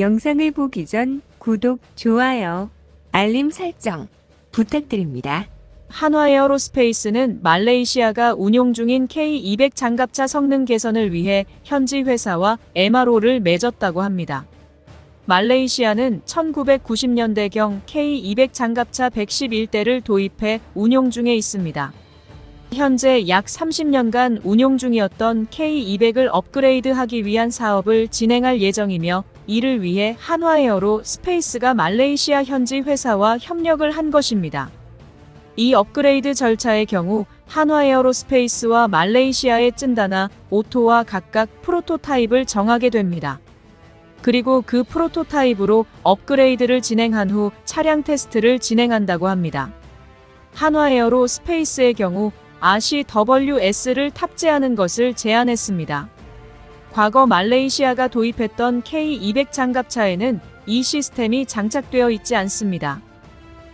영상을 보기 전 구독, 좋아요, 알림 설정 부탁드립니다. 한화에어로스페이스는 말레이시아가 운용 중인 K200 장갑차 성능 개선을 위해 현지 회사와 MRO를 맺었다고 합니다. 말레이시아는 1990년대경 K200 장갑차 111대를 도입해 운용 중에 있습니다. 현재 약 30년간 운용 중이었던 K200을 업그레이드하기 위한 사업을 진행할 예정이며 이를 위해 한화에어로 스페이스가 말레이시아 현지 회사와 협력을 한 것입니다. 이 업그레이드 절차의 경우 한화에어로 스페이스와 말레이시아의 찐다나 오토와 각각 프로토타입을 정하게 됩니다. 그리고 그 프로토타입으로 업그레이드를 진행한 후 차량 테스트를 진행한다고 합니다. 한화에어로 스페이스의 경우 RCWS를 탑재하는 것을 제안했습니다. 과거 말레이시아가 도입했던 K200 장갑차에는 이 시스템이 장착되어 있지 않습니다.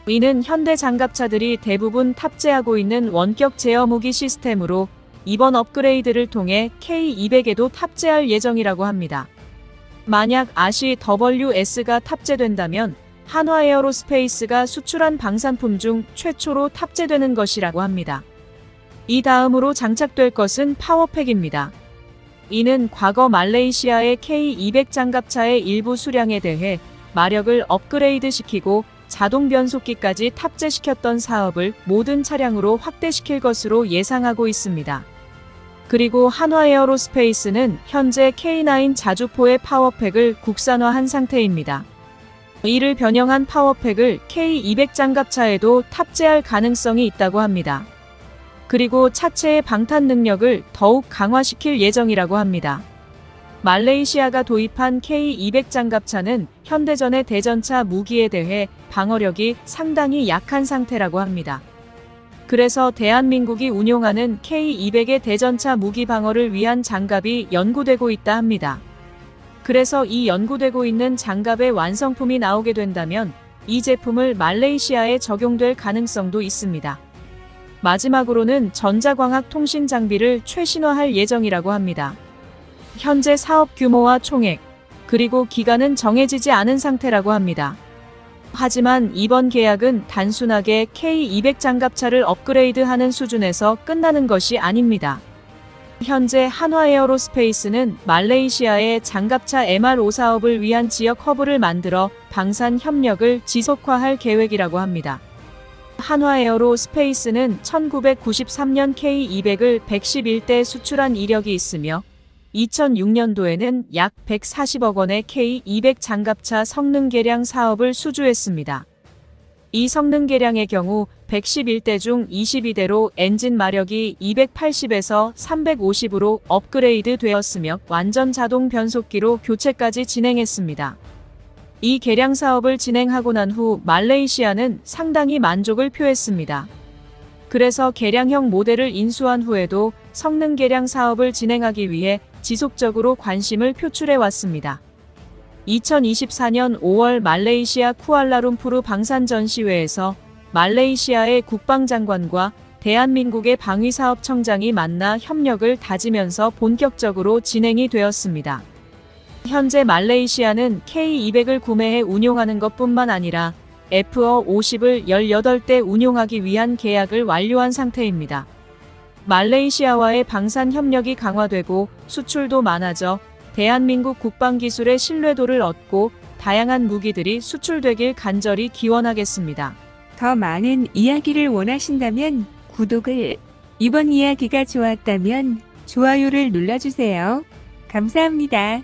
이는 현대 장갑차들이 대부분 탑재하고 있는 원격 제어 무기 시스템으로 이번 업그레이드를 통해 K200에도 탑재할 예정이라고 합니다. 만약 RCWS가 탑재된다면 한화 에어로스페이스가 수출한 방산품 중 최초로 탑재되는 것이라고 합니다. 이 다음으로 장착될 것은 파워팩입니다. 이는 과거 말레이시아의 K200 장갑차의 일부 수량에 대해 마력을 업그레이드 시키고 자동 변속기까지 탑재시켰던 사업을 모든 차량으로 확대시킬 것으로 예상하고 있습니다. 그리고 한화에어로스페이스는 현재 K9 자주포의 파워팩을 국산화한 상태입니다. 이를 변형한 파워팩을 K200 장갑차에도 탑재할 가능성이 있다고 합니다. 그리고 차체의 방탄 능력을 더욱 강화시킬 예정이라고 합니다. 말레이시아가 도입한 K200 장갑차는 현대전의 대전차 무기에 대해 방어력이 상당히 약한 상태라고 합니다. 그래서 대한민국이 운용하는 K200의 대전차 무기 방어를 위한 장갑이 연구되고 있다 합니다. 그래서 이 연구되고 있는 장갑의 완성품이 나오게 된다면 이 제품을 말레이시아에 적용될 가능성도 있습니다. 마지막으로는 전자광학 통신 장비를 최신화할 예정이라고 합니다. 현재 사업 규모와 총액, 그리고 기간은 정해지지 않은 상태라고 합니다. 하지만 이번 계약은 단순하게 K200 장갑차를 업그레이드하는 수준에서 끝나는 것이 아닙니다. 현재 한화에어로스페이스는 말레이시아의 장갑차 MRO 사업을 위한 지역 허브를 만들어 방산 협력을 지속화할 계획이라고 합니다. 한화에어로 스페이스는 1993년 K200을 111대 수출한 이력이 있으며 2006년도에는 약 140억 원의 K200 장갑차 성능 개량 사업을 수주했습니다. 이 성능 개량의 경우 111대 중 22대로 엔진 마력이 280에서 350으로 업그레이드 되었으며 완전 자동 변속기로 교체까지 진행했습니다. 이 개량 사업을 진행하고 난 후 말레이시아는 상당히 만족을 표했습니다. 그래서 개량형 모델을 인수한 후에도 성능 개량 사업을 진행하기 위해 지속적으로 관심을 표출해 왔습니다. 2024년 5월 말레이시아 쿠알라룸푸르 방산 전시회에서 말레이시아의 국방장관과 대한민국의 방위사업청장이 만나 협력을 다지면서 본격적으로 진행이 되었습니다. 현재 말레이시아는 K200을 구매해 운용하는 것뿐만 아니라 F어50을 18대 운용하기 위한 계약을 완료한 상태입니다. 말레이시아와의 방산 협력이 강화되고 수출도 많아져 대한민국 국방 기술의 신뢰도를 얻고 다양한 무기들이 수출되길 간절히 기원하겠습니다. 더 많은 이야기를 원하신다면 구독을, 이번 이야기가 좋았다면 좋아요를 눌러주세요. 감사합니다.